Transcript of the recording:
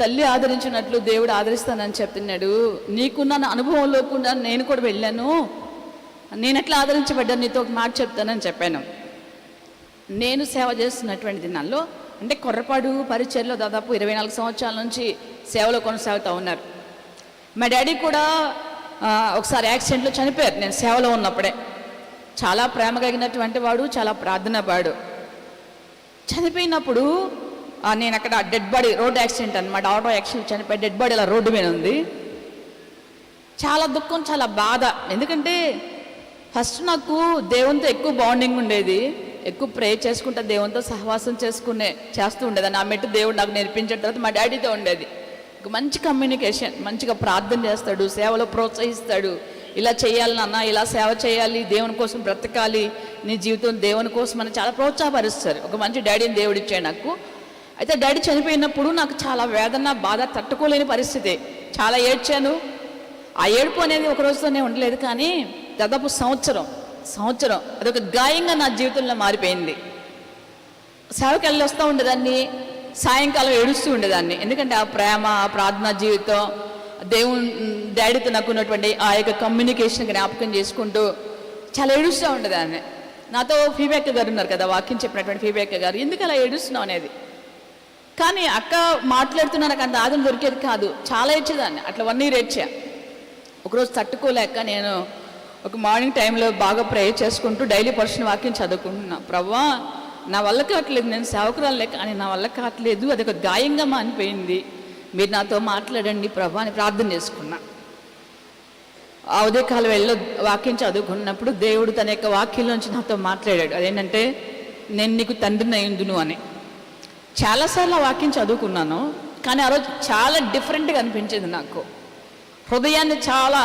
తల్లి ఆదరించినట్లు దేవుడు ఆదరిస్తానని చెప్తున్నాడు. నీకున్న నా అనుభవంలో కూడా నేను కూడా వెళ్ళాను. నేను ఎట్లా ఆదరించబడ్డాను నీతో ఒక మాట చెప్తానని చెప్పాను. నేను సేవ చేస్తున్నటువంటి దినాల్లో అంటే కొర్రపాడు పరిచయలో దాదాపు ఇరవై నాలుగు సంవత్సరాల నుంచి సేవలో కొనసాగుతూ ఉన్నారు. మా డాడీ కూడా ఒకసారి యాక్సిడెంట్లో చనిపోయారు. నేను సేవలో ఉన్నప్పుడే. చాలా ప్రేమ కలిగినటువంటి వాడు చాలా ప్రార్థన వాడు చనిపోయినప్పుడు నేను అక్కడ డెడ్ బాడీ రోడ్ యాక్సిడెంట్ అనమాట ఆటో యాక్సిడెంట్ చనిపోయి డెడ్ బాడీ అలా రోడ్డు మీద ఉంది. చాలా దుఃఖం చాలా బాధ. ఎందుకంటే ఫస్ట్ నాకు దేవునితో ఎక్కువ బాండింగ్ ఉండేది. ఎక్కువ ప్రే చేసుకుంటా దేవునితో సహవాసం చేసుకునే చేస్తూ ఉండేది. నా మెట్టు దేవుడు నాకు నేర్పించిన తర్వాత మా డాడీతో ఉండేది. ఒక మంచి కమ్యూనికేషన్ మంచిగా ప్రార్థన చేస్తాడు సేవలో ప్రోత్సహిస్తాడు. ఇలా చేయాలి నాన్న ఇలా సేవ చేయాలి దేవుని కోసం బ్రతకాలి. నీ జీవితం దేవుని కోసం అని చాలా ప్రోత్సాహపరుస్తారు. ఒక మంచి డాడీని దేవుడు ఇచ్చాడు నాకు. అయితే డాడీ చనిపోయినప్పుడు నాకు చాలా వేదన బాధ తట్టుకోలేని పరిస్థితి. చాలా ఏడ్చాను. ఆ ఏడుపు అనేది ఒక రోజుతోనే ఉండలేదు కానీ దాదాపు సంవత్సరం సంవత్సరం అదొక గాయంగా నా జీవితంలో మారిపోయింది. సేవకి వెళ్ళి వస్తూ ఉండేదాన్ని సాయంకాలం ఏడుస్తూ ఉండేదాన్ని. ఎందుకంటే ఆ ప్రేమ ఆ ప్రార్థనా జీవితం దేవుని డాడీతో నాకు ఉన్నటువంటి ఆ యొక్క కమ్యూనికేషన్ జ్ఞాపకం చేసుకుంటూ చాలా ఏడుస్తూ ఉండేదాన్ని. నాతో ఫీబ్యాక్ గారు ఉన్నారు కదా వాక్యం చెప్పినటువంటి ఫీబేక్ గారు. ఎందుకు అలా ఏడుస్తున్నావు అనేది? కానీ అక్క మాట్లాడుతున్నా నాకు అంత ఆదరణ దొరికేది కాదు. చాలా ఇచ్చేదాన్ని. అట్లా వన్ ఇయర్ ఇచ్చా. ఒకరోజు తట్టుకోలేక నేను ఒక మార్నింగ్ టైంలో బాగా ప్రేయర్ చేసుకుంటూ డైలీ పర్సన్ వాక్యం చదువుకుంటున్నా. ప్రవ్వా నా వల్ల కావట్లేదు. నేను సేవకురాలే కానీ నా వల్ల కావట్లేదు. అది ఒక గాయంగా మానిపోయింది. మీరు నాతో మాట్లాడండి ప్రభా అని ప్రార్థన చేసుకున్నా. ఆ ఉదయకాల వెళ్ళి వాక్యం చదువుకున్నప్పుడు దేవుడు తన యొక్క వాక్యంలోంచి నాతో మాట్లాడాడు. అదేంటంటే నేను నీకు తండ్రిని అయ్యిందును అని. చాలాసార్లు ఆ వాక్యం చదువుకున్నాను కానీ ఆ రోజు చాలా డిఫరెంట్గా అనిపించింది నాకు. హృదయాన్ని చాలా